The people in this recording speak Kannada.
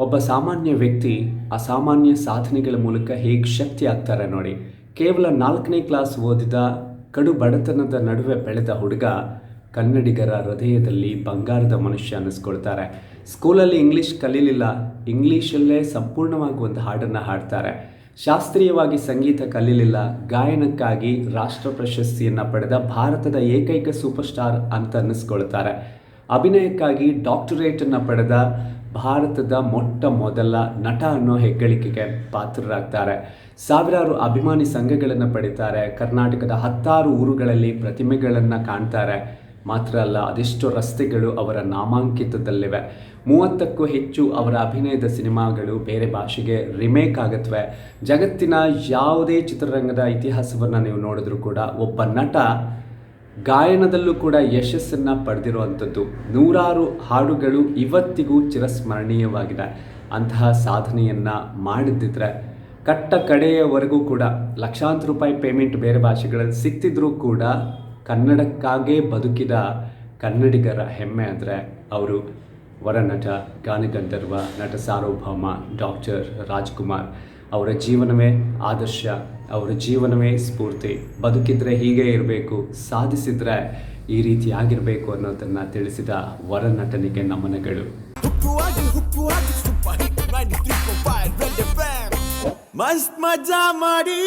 ಒಬ್ಬ ಸಾಮಾನ್ಯ ವ್ಯಕ್ತಿ ಅಸಾಮಾನ್ಯ ಸಾಧನೆಗಳ ಮೂಲಕ ಹೇಗೆ ಶಕ್ತಿ ಆಗ್ತಾರೆ ನೋಡಿ. ಕೇವಲ ನಾಲ್ಕನೇ ಕ್ಲಾಸ್ ಓದಿದ ಕಡು ಬಡತನದ ನಡುವೆ ಬೆಳೆದ ಹುಡುಗ ಕನ್ನಡಿಗರ ಹೃದಯದಲ್ಲಿ ಬಂಗಾರದ ಮನುಷ್ಯ ಅನ್ನಿಸ್ಕೊಳ್ತಾರೆ. ಸ್ಕೂಲಲ್ಲಿ ಇಂಗ್ಲೀಷ್ ಕಲೀಲಿಲ್ಲ. ಇಂಗ್ಲೀಷಲ್ಲೇ ಸಂಪೂರ್ಣವಾಗಿ ಒಂದು ಹಾಡನ್ನು ಹಾಡ್ತಾರೆ. ಶಾಸ್ತ್ರೀಯವಾಗಿ ಸಂಗೀತ ಕಲೀಲಿಲ್ಲ. ಗಾಯನಕ್ಕಾಗಿ ರಾಷ್ಟ್ರ ಪ್ರಶಸ್ತಿಯನ್ನು ಪಡೆದ ಭಾರತದ ಏಕೈಕ ಸೂಪರ್ ಸ್ಟಾರ್ ಅಂತ ಅನ್ನಿಸ್ಕೊಳ್ತಾರೆ. ಅಭಿನಯಕ್ಕಾಗಿ ಡಾಕ್ಟರೇಟನ್ನು ಪಡೆದ ಭಾರತದ ಮೊಟ್ಟ ಮೊದಲ ನಟ ಅನ್ನೋ ಹೆಗ್ಗಳಿಕೆಗೆ ಪಾತ್ರರಾಗ್ತಾರೆ. ಸಾವಿರಾರು ಅಭಿಮಾನಿ ಸಂಘಗಳನ್ನು ಪಡಿತಾರೆ. ಕರ್ನಾಟಕದ ಹತ್ತಾರು ಊರುಗಳಲ್ಲಿ ಪ್ರತಿಮೆಗಳನ್ನು ಕಾಣ್ತಾರೆ. ಮಾತ್ರ ಅಲ್ಲ, ಅದೆಷ್ಟೋ ರಸ್ತೆಗಳು ಅವರ ನಾಮಾಂಕಿತದಲ್ಲಿವೆ. ಮೂವತ್ತಕ್ಕೂ ಹೆಚ್ಚು ಅವರ ಅಭಿನಯದ ಸಿನಿಮಾಗಳು ಬೇರೆ ಭಾಷೆಗೆ ರಿಮೇಕ್ ಆಗತ್ವೆ. ಜಗತ್ತಿನ ಯಾವುದೇ ಚಿತ್ರರಂಗದ ಇತಿಹಾಸವನ್ನು ನೀವು ನೋಡಿದ್ರೂ ಕೂಡ ಒಬ್ಬ ನಟ ಗಾಯನದಲ್ಲೂ ಕೂಡ ಯಶಸ್ಸನ್ನು ಪಡೆದಿರುವಂಥದ್ದು. ನೂರಾರು ಹಾಡುಗಳು ಇವತ್ತಿಗೂ ಚಿರಸ್ಮರಣೀಯವಾಗಿದೆ ಅಂತಹ ಸಾಧನೆಯನ್ನು ಮಾಡಿದ್ದಿದ್ರೆ ಕಟ್ಟ ಕಡೆಯವರೆಗೂ ಕೂಡ ಲಕ್ಷಾಂತರ ರೂಪಾಯಿ ಪೇಮೆಂಟ್ ಬೇರೆ ಭಾಷೆಗಳಲ್ಲಿ ಸಿಕ್ತಿದ್ರೂ ಕೂಡ ಕನ್ನಡಕ್ಕಾಗೇ ಬದುಕಿದ ಕನ್ನಡಿಗರ ಹೆಮ್ಮೆ ಅಂದರೆ ಅವರು ವರನಟ, ಗಾನಗಂಧರ್ವ, ನಟ ಸಾರ್ವಭೌಮ, ಡಾಕ್ಟರ್ ರಾಜ್ಕುಮಾರ್. ಅವರ ಜೀವನವೇ ಆದರ್ಶ, ಅವರ ಜೀವನವೇ ಸ್ಫೂರ್ತಿ. ಬದುಕಿದ್ರೆ ಹೀಗೆ ಇರಬೇಕು, ಸಾಧಿಸಿದ್ರೆ ಈ ರೀತಿ ಆಗಿರಬೇಕು ಅನ್ನೋದನ್ನು ತಿಳಿಸಿದ ವರನಟನಿಗೆ ನಮನಗಳು. ಹುಕ್ಕುವಾಗಿ ಹುಕ್ಕುವಾಗಿ ಸೂಪರ್ ಹಿಟ್ 93.5 ರೆಡ್ ಎಫ್ಎಂ ಮಸ್ತ್ ಮಜಾ ಮಾಡಿ.